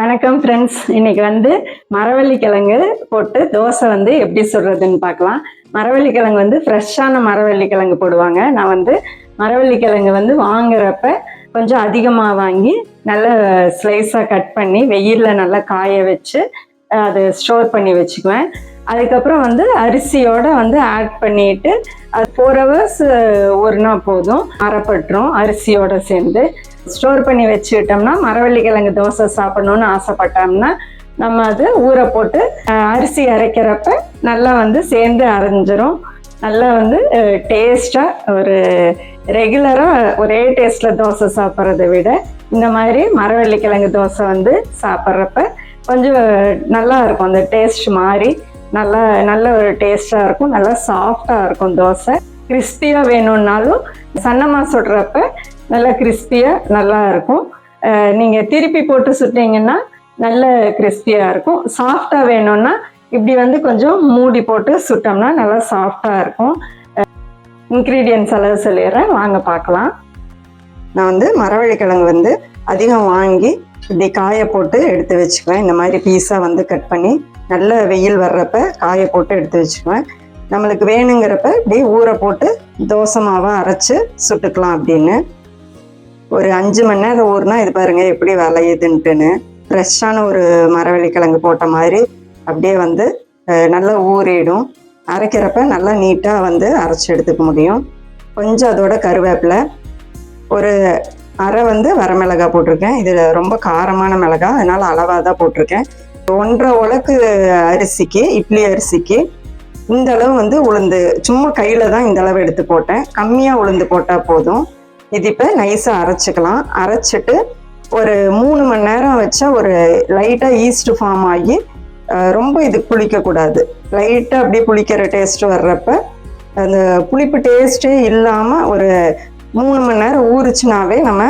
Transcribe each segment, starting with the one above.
வணக்கம் ஃப்ரெண்ட்ஸ் இன்னைக்கு வந்து மரவள்ளி கிழங்கு போட்டு தோசை வந்து எப்படி சுடுறதுன்னு பார்க்கலாம். மரவள்ளி கிழங்கு வந்து ஃப்ரெஷ்ஷான மரவள்ளி கிழங்கு போடுவாங்க. நான் வந்து மரவள்ளி கிழங்கு வந்து வாங்குறப்ப கொஞ்சம் அதிகமாக வாங்கி நல்ல ஸ்லைஸாக கட் பண்ணி வெயிலில் நல்லா காய வச்சு அதை ஸ்டோர் பண்ணி வச்சுக்குவேன். அதுக்கப்புறம் வந்து அரிசியோட வந்து ஆட் பண்ணிட்டு அது ஃபோர் ஹவர்ஸ் ஒருனா போதும். அரைப்பட்டுரும் அரிசியோடு சேர்ந்து ஸ்டோர் பண்ணி வச்சுக்கிட்டோம்னா மரவள்ளி கிழங்கு தோசை சாப்பிடணும்னு ஆசைப்பட்டோம்னா நம்ம அது ஊற போட்டு அரிசி அரைக்கிறப்ப நல்லா வந்து சேர்ந்து அரைஞ்சிரும். நல்லா வந்து டேஸ்ட்டாக ஒரு ரெகுலராக ஒரே டேஸ்ட்டில் தோசை சாப்பிட்றத விட இந்த மாதிரி மரவள்ளி கிழங்கு தோசை வந்து சாப்பிட்றப்ப கொஞ்சம் நல்லா இருக்கும். அந்த டேஸ்ட் மாறி நல்லா நல்ல ஒரு டேஸ்ட்டாக இருக்கும். நல்லா சாஃப்டாக இருக்கும் தோசை. கிறிஸ்பியாக வேணும்னாலும் சன்னமாக சுடுறப்ப நல்லா கிறிஸ்பியாக நல்லா இருக்கும். நீங்கள் திருப்பி போட்டு சுட்டிங்கன்னா நல்ல கிறிஸ்பியாக இருக்கும். சாஃப்டாக வேணும்னா இப்படி வந்து கொஞ்சம் மூடி போட்டு சுட்டோம்னா நல்லா சாஃப்டாக இருக்கும். இன்க்ரீடியன்ஸ் அளவு சொல்லிடுறேன். வாங்க பார்க்கலாம். நான் வந்து மரவள்ளிக்கிழங்கு வந்து அதிகம் வாங்கி இப்படி காய போட்டு எடுத்து வச்சுக்குவேன். இந்த மாதிரி பீஸாக வந்து கட் பண்ணி நல்ல வெயில் வர்றப்ப காய போட்டு எடுத்து வச்சுக்குவேன். நம்மளுக்கு வேணுங்கிறப்ப இப்படி ஊற போட்டு தோசை மாவை அரைச்சு சுட்டுக்கலாம் அப்படின்னு. ஒரு அஞ்சு மணி நேரம் ஊறுனா இது பாருங்க எப்படி விளையுதுன்ட்டுன்னு ஃப்ரெஷ்ஷான ஒரு மரவள்ளி கிழங்கு போட்ட மாதிரி அப்படியே வந்து நல்லா ஊறிடும். அரைக்கிறப்ப நல்லா நீட்டாக வந்து அரைச்சி எடுத்துக்க முடியும். கொஞ்சம் அதோட கருவேப்பிலை ஒரு அரை வந்து வரமிளகா போட்டிருக்கேன். இது ரொம்ப காரமான மிளகா அதனால அளவாக தான் போட்டிருக்கேன். ஒன்றரை உலக்கு அரிசிக்கு இட்லி அரிசிக்கு இந்த அளவு வந்து உளுந்து சும்மா கையில் தான் இந்த அளவு எடுத்து போட்டேன். கம்மியாக உளுந்து போட்டால் போதும். இது இப்போ நைஸாக அரைச்சிக்கலாம். அரைச்சிட்டு ஒரு மூணு மணி நேரம் வச்சா ஒரு லைட்டாக ஈஸ்ட் ஃபார்ம் ஆகி ரொம்ப இது புளிக்கக்கூடாது. லைட்டாக அப்படியே புளிக்கிற டேஸ்ட் வர்றப்ப அந்த புளிப்பு டேஸ்ட்டே இல்லாமல் ஒரு மூணு மணி நேரம் ஊறிச்சுனாவே நம்ம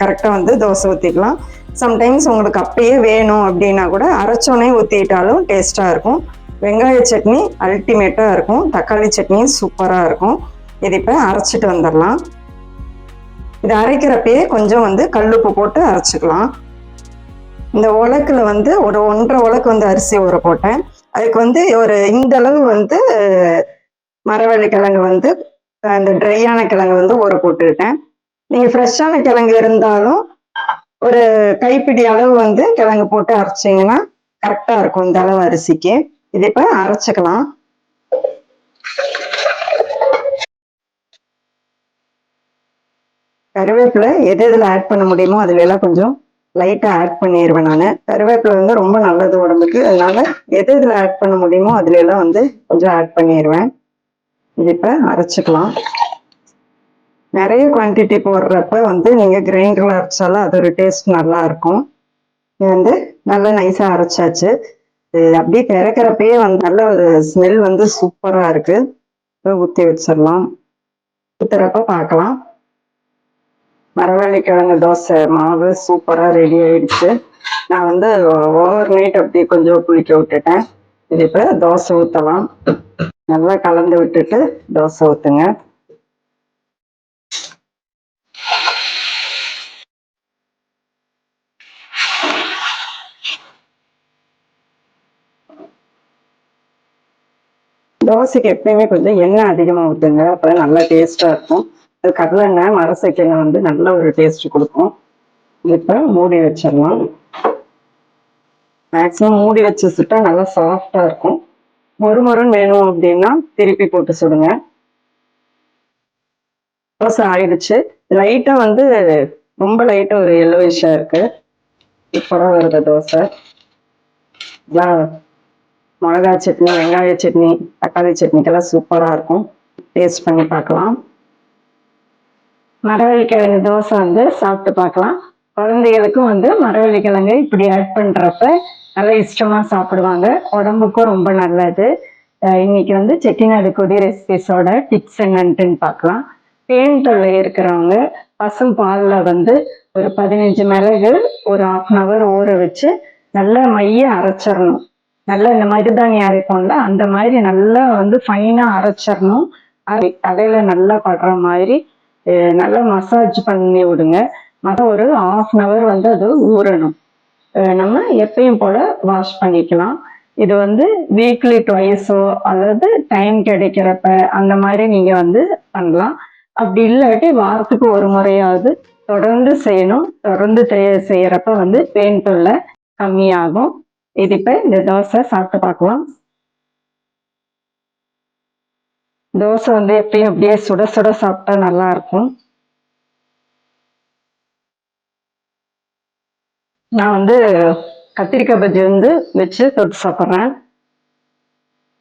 கரெக்டாக வந்து தோசை ஊற்றிக்கலாம் சம்டைம்ஸ் உங்களுக்கு அப்படியே வேணும் அப்படின்னா கூட அரைச்சோனே ஊற்றிட்டாலும் டேஸ்ட்டாக இருக்கும். வெங்காய சட்னி அல்டிமேட்டாக இருக்கும். தக்காளி சட்னியும் சூப்பராக இருக்கும். இது இப்போ அரைச்சிட்டு வந்துடலாம். இது அரைக்கிறப்பயே கொஞ்சம் வந்து கல்லுப்பு போட்டு அரைச்சிக்கலாம். இந்த உலக்கில் வந்து ஒரு ஒன்றரை உலக்கு வந்து அரிசி ஊற போட்டேன். அதுக்கு வந்து ஒரு இந்த அளவு வந்து மரவள்ளி கிழங்கு வந்து அந்த ட்ரையான கிழங்கு வந்து ஊற போட்டுக்கிட்டேன். நீங்கள் ஃப்ரெஷ்ஷான கிழங்கு இருந்தாலும் ஒரு கைப்பிடி அளவு வந்து கிழங்கு போட்டு அரைச்சிங்கன்னா கரெக்டாக இருக்கும் இந்த அளவு அரிசிக்கு. இது இப்போ அரைச்சிக்கலாம். கருவேப்பிலை எது எதில் ஆட் பண்ண முடியுமோ அதுலெல்லாம் கொஞ்சம் லைட்டாக ஆட் பண்ணிடுவேன் நான். கருவேப்பிலை வந்து ரொம்ப நல்லது உடம்புக்கு. அதனால எது இதில் ஆட் பண்ண முடியுமோ அதுலெல்லாம் வந்து கொஞ்சம் ஆட் பண்ணிடுவேன் இது இப்போ அரைச்சிக்கலாம். நிறைய குவான்டிட்டி போடுறப்ப வந்து நீங்கள் கிரைண்டரில் அரைச்சாலும் அது ஒரு டேஸ்ட் நல்லா இருக்கும். இது வந்து நல்லா நைஸாக அரைச்சாச்சு. அப்படியே திறக்கிறப்பயே வந்து நல்ல ஒரு ஸ்மெல் வந்து சூப்பராக இருக்குது ஊற்றி வச்சிடலாம். ஊற்றுறப்ப பார்க்கலாம். மரவள்ளிக்கிழங்கு தோசை மாவு சூப்பராக ரெடி ஆயிடுச்சு. நான் வந்து ஓவர் நைட் அப்படி கொஞ்சம் புளிக்க விட்டுட்டேன். இது இப்போ தோசை ஊற்றலாம் நல்லா கலந்து விட்டுட்டு தோசை ஊற்றுங்க தோசைக்கு எப்பயுமே கொஞ்சம் எண்ணெய் அதிகமாக ஊற்றுங்க அப்போ நல்லா டேஸ்ட்டாக இருக்கும். அது கடலெண்ணெய் மரசைக்கெண்ணெய் வந்து நல்ல ஒரு டேஸ்ட் கொடுக்கும். இப்போ மூடி வச்சிடலாம். மேக்ஸிமம் மூடி வச்சு சுட்டா நல்லா சாஃப்டாக இருக்கும். மொறு மொறுன்னு வேணும் அப்படின்னா திருப்பி போட்டு சுடுங்க. தோசை ஆயிடுச்சு. லைட்டாக வந்து ரொம்ப லைட்டாக ஒரு எல்லோயிஷாக இருக்கு. இப்போதான் வருது தோசை. எல்லாம் மிளகா சட்னி வெங்காய சட்னி தக்காளி சட்னிக்கெல்லாம் சூப்பராக இருக்கும். டேஸ்ட் பண்ணி பார்க்கலாம். மரவள்ளி கிழங்கு தோசை வந்து சாப்பிட்டு பார்க்கலாம். குழந்தைகளுக்கும் வந்து மரவள்ளிக்கிழங்கு இப்படி ஆட் பண்ணுறப்ப நல்லா இஷ்டமாக சாப்பிடுவாங்க. உடம்புக்கும் ரொம்ப நல்லது. இன்னைக்கு வந்து செட்டிநாடு கொடி ரெசிபிஸோட டிப்ஸ் என்னன்ட்டுன்னு பார்க்கலாம். பேன் தொல்லை இருக்கிறவங்க பசும் பாலில் வந்து ஒரு பதினஞ்சு மிளகு ஒரு ஆஃப் அன் ஹவர் ஊற வச்சு நல்லா மைய அரைச்சிடணும். நல்லா இந்த மருதாணி அரைப்போம்ல அந்த மாதிரி நல்லா வந்து ஃபைனாக அரைச்சிடணும். அரை தலையில் நல்லா படுற மாதிரி நல்லா மசாஜ் பண்ணி விடுங்க. மொத்தம் ஒரு ஆஃப் அன் ஹவர் வந்து அது ஊறணும். நம்ம எப்பயும் போல வாஷ் பண்ணிக்கலாம். இது வந்து வீக்லி ட்வைஸோ அல்லது டைம் கிடைக்கிறப்ப அந்த மாதிரி நீங்க வந்து பண்ணலாம். அப்படி இல்லாட்டி வாரத்துக்கு ஒரு முறையாவது தொடர்ந்து செய்யணும். தொடர்ந்து செய்யறப்ப வந்து பெயின் தொல்லை கம்மியாகும். இது இப்ப இந்த தோசை சாப்பிட்டு பார்க்கலாம். தோசை வந்து எப்பயும் அப்படியே சுட சுட சாப்பிட்டா நல்லா இருக்கும். நான் வந்து கத்திரிக்காய் பஜ்ஜி வந்து வச்சு தொட்டு சாப்பிட்றேன்.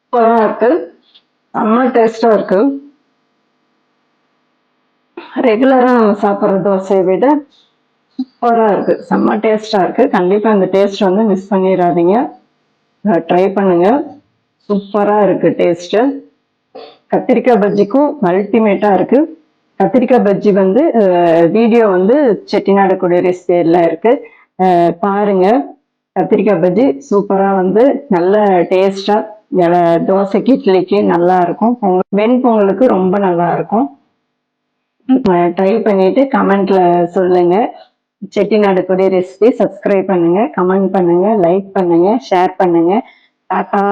சூப்பராக இருக்கு. செம்ம டேஸ்டா இருக்கு. ரெகுலராக சாப்பிட்ற தோசையை விட சூப்பராக இருக்கு. செம்ம டேஸ்டா இருக்கு. கண்டிப்பாக அந்த டேஸ்ட் வந்து மிஸ் பண்ணிடாதீங்க. ட்ரை பண்ணுங்க. சூப்பராக இருக்கு டேஸ்ட்டு கத்திரிக்காய் பஜ்ஜிக்கும் அல்டிமேட்டாக இருக்குது கத்திரிக்காய் பஜ்ஜி வந்து வீடியோ வந்து செட்டிநாடு குடியரசு ஸ்டைல்ல இருக்குது பாருங்கள் கத்திரிக்காய் பஜ்ஜி சூப்பராக வந்து நல்ல டேஸ்ட்டாக தோசைக்கு இட்லிக்கு நல்லா இருக்கும். பொங்கல் வெண்பொங்கலுக்கு ரொம்ப நல்லா இருக்கும். ட்ரை பண்ணிட்டு கமெண்ட்ல சொல்லுங்க. செட்டிநாடு குடி ரெசிபி சப்ஸ்கிரைப் பண்ணுங்க கமெண்ட் பண்ணுங்க லைக் பண்ணுங்க ஷேர் பண்ணுங்க. டாட்டா!